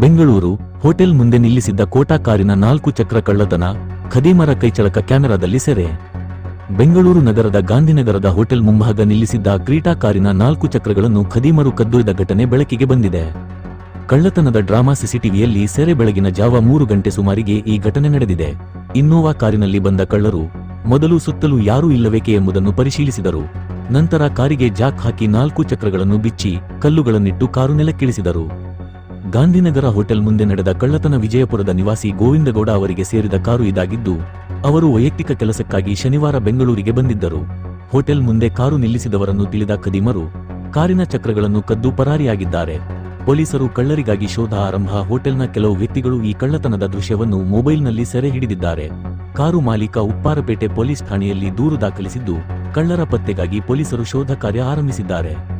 Bengaluru hotel ಮುಂದೆ ನಿಲ್ಲಿಸಿದ್ದ ಕೋಟಾ ಕಾರಿನ ನಾಲ್ಕು ಚಕ್ರ ಕಳ್ಳತನ ಖದೀಮರ ಕೈಚಳಕ ಕ್ಯಾಮೆರಾದಲ್ಲಿ ಸೆರೆ. ಬೆಂಗಳೂರು ನಗರದ ಗಾಂಧಿನಗರದ ಹೋಟೆಲ್ ಮುಂಭಾಗ ನಿಲ್ಲಿಸಿದ್ದ ಕ್ರೀಟಾ ಕಾರಿನ ನಾಲ್ಕು ಚಕ್ರಗಳನ್ನು ಖದೀಮರು ಕದ್ದೊಯ್ದ ಘಟನೆ ಬೆಳಕಿಗೆ ಬಂದಿದೆ. ಕಳ್ಳತನದ ಡ್ರಾಮಾ ಸಿಸಿಟಿವಿಯಲ್ಲಿ ಸೆರೆ ಬೆಳಗಿನ ಜಾವ ಮೂರು ಗಂಟೆ ಸುಮಾರಿಗೆ ಈ ಘಟನೆ ನಡೆದಿದೆ. ಇನ್ನೋವಾ ಕಾರಿನಲ್ಲಿ ಬಂದ ಕಳ್ಳರು ಮೊದಲು ಸುತ್ತಲೂ ಯಾರೂ ಇಲ್ಲವೇಕೆ ಎಂಬುದನ್ನು ಪರಿಶೀಲಿಸಿದರು. ನಂತರ ಕಾರಿಗೆ ಜಾಕ್ ಹಾಕಿ ನಾಲ್ಕು ಚಕ್ರಗಳನ್ನು ಬಿಚ್ಚಿ ಕಲ್ಲುಗಳನ್ನಿಟ್ಟು ಕಾರು ನೆಲಕ್ಕಿಳಿಸಿದರು. ಗಾಂಧಿನಗರ ಹೋಟೆಲ್ ಮುಂದೆ ನಡೆದ ಕಳ್ಳತನ ವಿಜಯಪುರದ ನಿವಾಸಿ ಗೋವಿಂದಗೌಡ ಅವರಿಗೆ ಸೇರಿದ ಕಾರು ಇದಾಗಿದ್ದು, ಅವರು ವೈಯಕ್ತಿಕ ಕೆಲಸಕ್ಕಾಗಿ ಶನಿವಾರ ಬೆಂಗಳೂರಿಗೆ ಬಂದಿದ್ದರು. ಹೋಟೆಲ್ ಮುಂದೆ ಕಾರು ನಿಲ್ಲಿಸಿದವರನ್ನು ತಿಳಿದ ಖದೀಮರು, ಕಾರಿನ ಚಕ್ರಗಳನ್ನು ಕದ್ದು ಪರಾರಿಯಾಗಿದ್ದಾರೆ. ಪೊಲೀಸರು ಕಳ್ಳರಿಗಾಗಿ ಶೋಧ ಆರಂಭ, ಹೋಟೆಲ್ನ ಕೆಲವು ವ್ಯಕ್ತಿಗಳು ಈ ಕಳ್ಳತನದ ದೃಶ್ಯವನ್ನು ಮೊಬೈಲ್ನಲ್ಲಿ ಸೆರೆ ಹಿಡಿದಿದ್ದಾರೆ. ಕಾರು ಮಾಲೀಕ ಉಪ್ಪಾರಪೇಟೆ ಪೊಲೀಸ್ ಠಾಣೆಯಲ್ಲಿ ದೂರು ದಾಖಲಿಸಿದ್ದು, ಕಳ್ಳರ ಪತ್ತೆಗಾಗಿ ಪೊಲೀಸರು ಶೋಧ ಕಾರ್ಯ ಆರಂಭಿಸಿದ್ದಾರೆ.